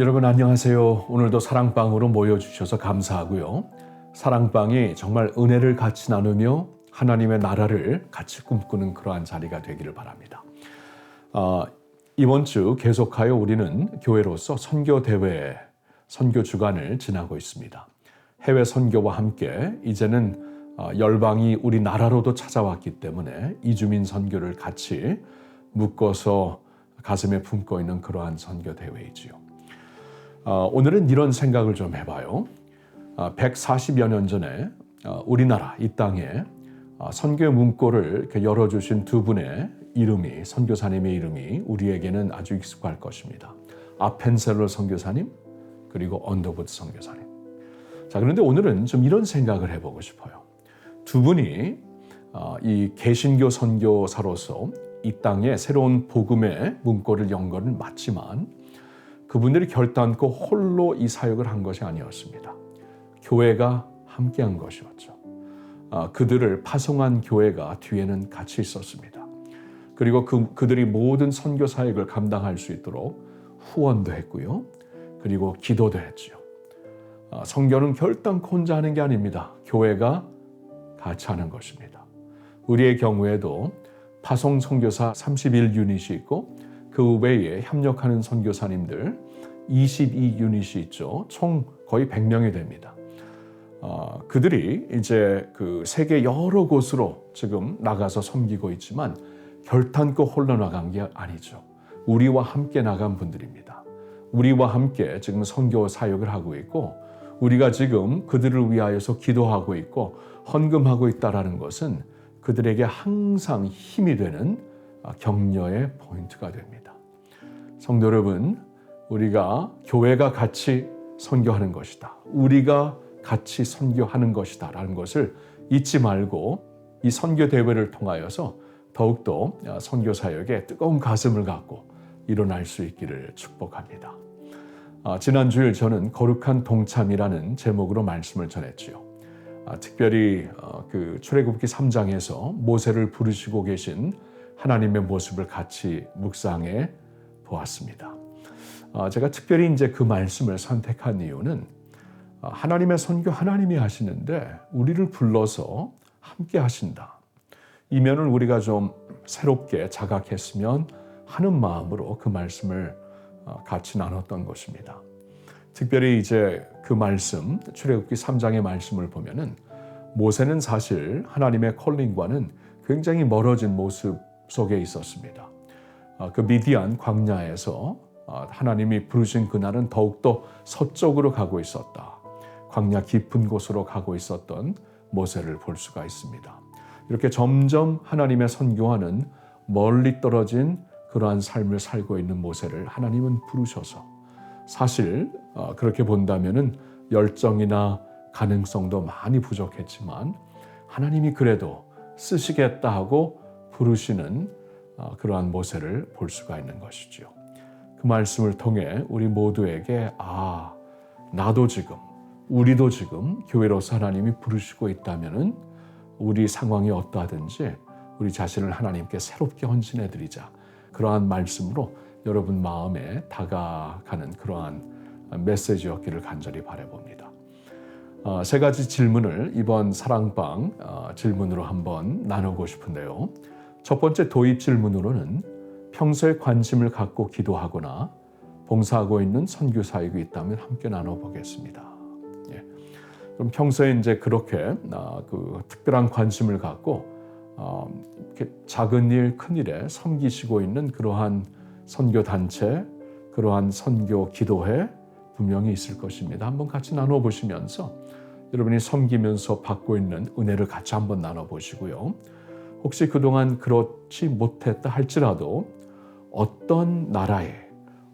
여러분 안녕하세요. 오늘도 사랑방으로 모여주셔서 감사하고요. 사랑방이 정말 은혜를 같이 나누며 하나님의 나라를 같이 꿈꾸는 그러한 자리가 되기를 바랍니다. 아, 이번 주 계속하여 우리는 교회로서 선교 대회, 선교 주간을 지나고 있습니다. 해외 선교와 함께 이제는 아, 열방이 우리 나라로도 찾아왔기 때문에 이주민 선교를 같이 묶어서 가슴에 품고 있는 그러한 선교 대회이지요. 아, 오늘은 이런 생각을 좀 해봐요. 140여 년 전에 우리나라 이 땅에 선교 문고를 열어주신 두 분의 이름이 선교사님의 이름이 우리에게는 아주 익숙할 것입니다. 아펜셀러 선교사님 그리고 언더부드 선교사님. 자 그런데 오늘은 좀 이런 생각을 해보고 싶어요. 두 분이 이 개신교 선교사로서 이 땅에 새로운 복음의 문고를 연 것은 맞지만 그분들이 결단코 홀로 이 사역을 한 것이 아니었습니다. 교회가 함께 한 것이었죠. 아, 그들을 파송한 교회가 뒤에는 같이 있었습니다. 그리고 그, 그들이 모든 선교 사역을 감당할 수 있도록 후원도 했고요. 그리고 기도도 했죠. 아, 성교는 결단코 혼자 하는 게 아닙니다. 교회가 같이 하는 것입니다. 우리의 경우에도 파송 선교사 31 유닛이 있고 그 외에 협력하는 선교사님들 22유닛이 있죠. 총 거의 100명이 됩니다. 어, 그들이 이제 그 세계 여러 곳으로 지금 나가서 섬기고 있지만 결탄코 홀로 나간 게 아니죠. 우리와 함께 나간 분들입니다. 우리와 함께 지금 선교 사역을 하고 있고 우리가 지금 그들을 위하여서 기도하고 있고 헌금하고 있다라는 것은 그들에게 항상 힘이 되는 격려의 포인트가 됩니다. 성도 여러분, 우리가 교회가 같이 선교하는 것이다. 우리가 같이 선교하는 것이다 라는 것을 잊지 말고 이 선교 대회를 통하여서 더욱더 선교 사역에 뜨거운 가슴을 갖고 일어날 수 있기를 축복합니다. 아, 지난 주일 저는 거룩한 동참이라는 제목으로 말씀을 전했지요. 아, 특별히 어, 그 출애굽기 3장에서 모세를 부르시고 계신 하나님의 모습을 같이 묵상해 보았습니다. 아, 제가 특별히 이제 그 말씀을 선택한 이유는 아, 하나님의 선교 하나님이 하시는데 우리를 불러서 함께 하신다. 이 면을 우리가 좀 새롭게 자각했으면 하는 마음으로 그 말씀을 어, 같이 나눴던 것입니다. 특별히 이제 그 말씀 출애굽기 3장의 말씀을 보면은 모세는 사실 하나님의 콜링과는 굉장히 멀어진 모습 속에 있었습니다. 아, 그 미디안 광야에서 아, 하나님이 부르신 그날은 더욱더 서쪽으로 가고 있었다. 광야 깊은 곳으로 가고 있었던 모세를 볼 수가 있습니다. 이렇게 점점 하나님의 선교와는 멀리 떨어진 그러한 삶을 살고 있는 모세를 하나님은 부르셔서 사실 어, 그렇게 본다면은 열정이나 가능성도 많이 부족했지만 하나님이 그래도 쓰시겠다 하고 부르시는 어, 그러한 모세를 볼 수가 있는 것이죠. 그 말씀을 통해 우리 모두에게 아 나도 지금 우리도 지금 교회로서 하나님이 부르시고 있다면은 우리 상황이 어떠하든지 우리 자신을 하나님께 새롭게 헌신해 드리자. 그러한 말씀으로 여러분 마음에 다가가는 그러한 메시지였기를 간절히 바라봅니다. 어, 세 가지 질문을 이번 사랑방 어, 질문으로 한번 나누고 싶은데요. 첫 번째 도입 질문으로는 평소에 관심을 갖고 기도하거나 봉사하고 있는 선교 사역이 있다면 함께 나눠보겠습니다. 예. 그럼 평소에 이제 그렇게 어, 그 특별한 관심을 갖고 어, 작은 일, 큰 일에 섬기시고 있는 그러한 선교 단체, 그러한 선교 기도회 분명히 있을 것입니다. 한번 같이 나눠 보시면서 여러분이 섬기면서 받고 있는 은혜를 같이 한번 나눠 보시고요. 혹시 그동안 그렇지 못했다 할지라도 어떤 나라에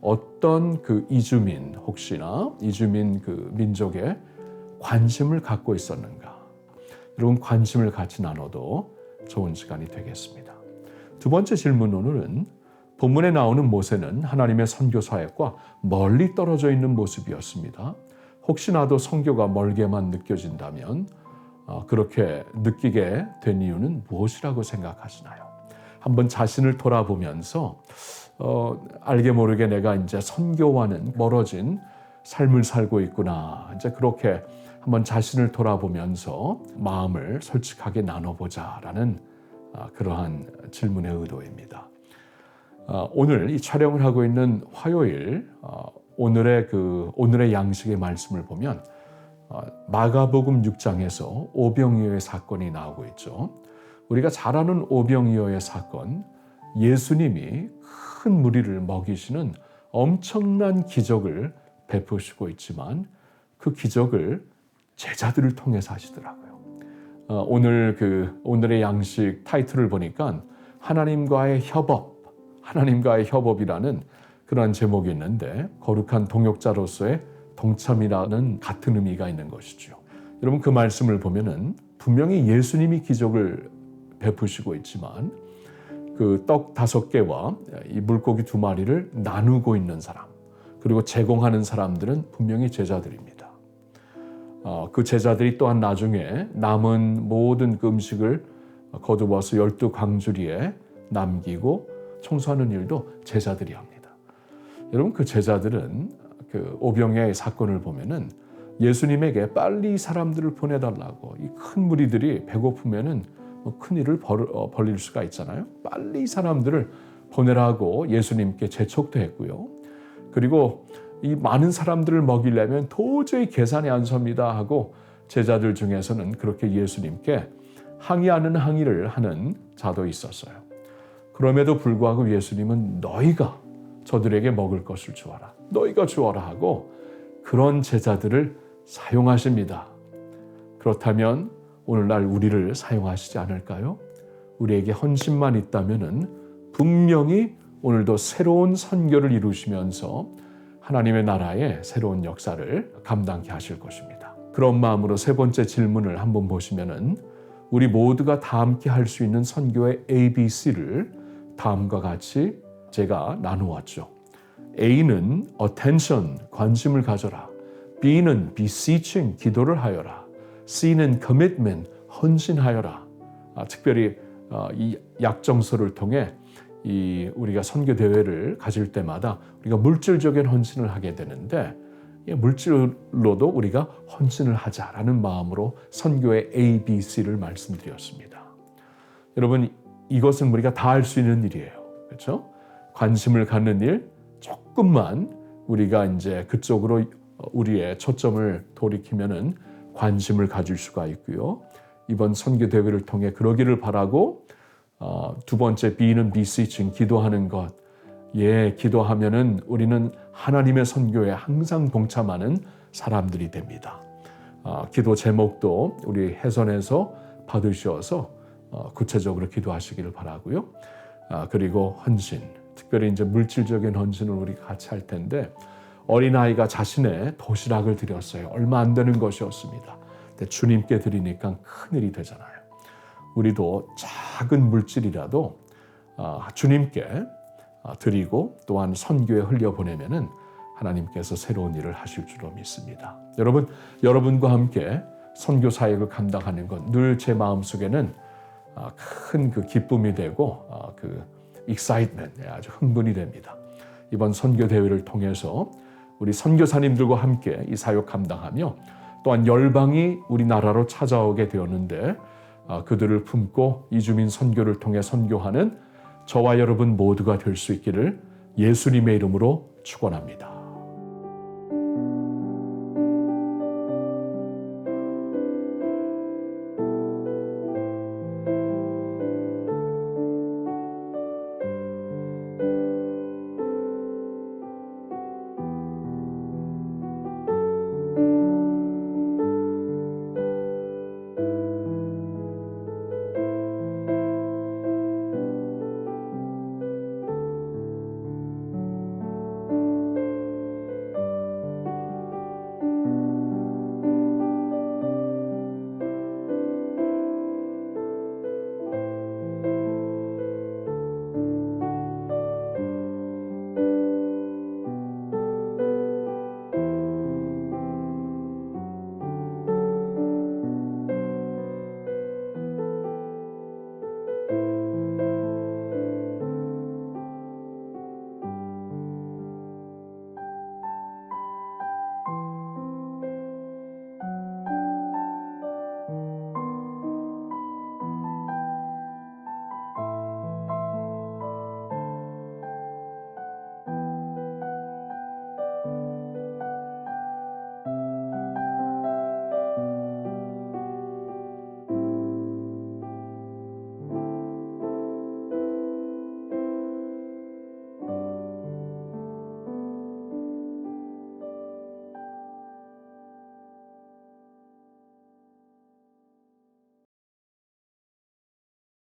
어떤 그 이주민 혹시나 이주민 그 민족에 관심을 갖고 있었는가? 여러분 관심을 같이 나눠도 좋은 시간이 되겠습니다. 두 번째 질문으로는 본문에 나오는 모세는 하나님의 선교 사역과 멀리 떨어져 있는 모습이었습니다. 혹시나도 선교가 멀게만 느껴진다면 어, 그렇게 느끼게 된 이유는 무엇이라고 생각하시나요? 한번 자신을 돌아보면서 어, 알게 모르게 내가 이제 선교와는 멀어진 삶을 살고 있구나. 이제 그렇게 한번 자신을 돌아보면서 마음을 솔직하게 나눠보자라는 아, 그러한 질문의 의도입니다. 아, 오늘 이 촬영을 하고 있는 화요일 아, 오늘의 그 오늘의 양식의 말씀을 보면 아, 마가복음 6장에서 오병이어의 사건이 나오고 있죠. 우리가 잘 아는 오병이어의 사건, 예수님이 큰 무리를 먹이시는 엄청난 기적을 베푸시고 있지만 그 기적을 제자들을 통해서 하시더라고요. 어, 오늘 그 오늘의 양식 타이틀을 보니까 하나님과의 협업, 하나님과의 협업이라는 그러한 제목이 있는데 거룩한 동역자로서의 동참이라는 같은 의미가 있는 것이죠. 여러분 그 말씀을 보면은 분명히 예수님이 기적을 베푸시고 있지만 그 떡 다섯 개와 이 물고기 두 마리를 나누고 있는 사람 그리고 제공하는 사람들은 분명히 제자들입니다. 어, 그 제자들이 또한 나중에 남은 모든 그 음식을 거두어서 열두 광주리에 남기고 청소하는 일도 제자들이 합니다. 여러분 그 제자들은 그 오병의 사건을 보면은 예수님에게 빨리 사람들을 보내달라고 이 큰 무리들이 배고프면은 뭐 큰 일을 벌, 어, 벌릴 수가 있잖아요. 빨리 사람들을 보내라고 예수님께 재촉도 했고요. 그리고 이 많은 사람들을 먹이려면 도저히 계산이 안 섭니다 하고 제자들 중에서는 그렇게 예수님께 항의하는 항의를 하는 자도 있었어요. 그럼에도 불구하고 예수님은 너희가 저들에게 먹을 것을 주어라. 너희가 주어라 하고 그런 제자들을 사용하십니다. 그렇다면 오늘날 우리를 사용하시지 않을까요? 우리에게 헌신만 있다면은 분명히 오늘도 새로운 선교를 이루시면서 하나님의 나라의 새로운 역사를 감당케 하실 것입니다. 그런 마음으로 세 번째 질문을 한번 보시면은 우리 모두가 다 함께 할 수 있는 선교의 ABC를 다음과 같이 제가 나누었죠. A는 attention, 관심을 가져라. B는 beseeching, 기도를 하여라. C는 commitment, 헌신하여라. 아, 특별히 어, 이 약정서를 통해 이 우리가 선교 대회를 가질 때마다 우리가 물질적인 헌신을 하게 되는데 물질로도 우리가 헌신을 하자라는 마음으로 선교의 A, B, C를 말씀드렸습니다. 여러분 이것은 우리가 다 할 수 있는 일이에요. 그렇죠? 관심을 갖는 일 조금만 우리가 이제 그쪽으로 우리의 초점을 돌이키면은 관심을 가질 수가 있고요. 이번 선교 대회를 통해 그러기를 바라고 어, 두 번째 B는 비스칭 기도하는 것. 예, 기도하면은 우리는 하나님의 선교에 항상 동참하는 사람들이 됩니다. 어, 기도 제목도 우리 해선에서 받으셔서 어, 구체적으로 기도하시기를 바라고요. 아, 그리고 헌신, 특별히 이제 물질적인 헌신을 우리가 같이 할 텐데 어린아이가 자신의 도시락을 드렸어요. 얼마 안 되는 것이었습니다. 근데 주님께 드리니까 큰 일이 되잖아요. 우리도 작은 물질이라도 아, 주님께 아, 드리고 또한 선교에 흘려보내면은 하나님께서 새로운 일을 하실 줄로 믿습니다. 여러분, 여러분과 함께 선교 사역을 감당하는 것늘제 마음속에는 아, 큰그 기쁨이 되고 그 익사이트먼 예, 아주 흥분이 됩니다. 이번 선교 대회를 통해서 우리 선교사님들과 함께 이 사역 감당하며 또한 열방이 우리나라로 찾아오게 되었는데 아, 그들을 품고 이주민 선교를 통해 선교하는 저와 여러분 모두가 될 수 있기를 예수님의 이름으로 축원합니다.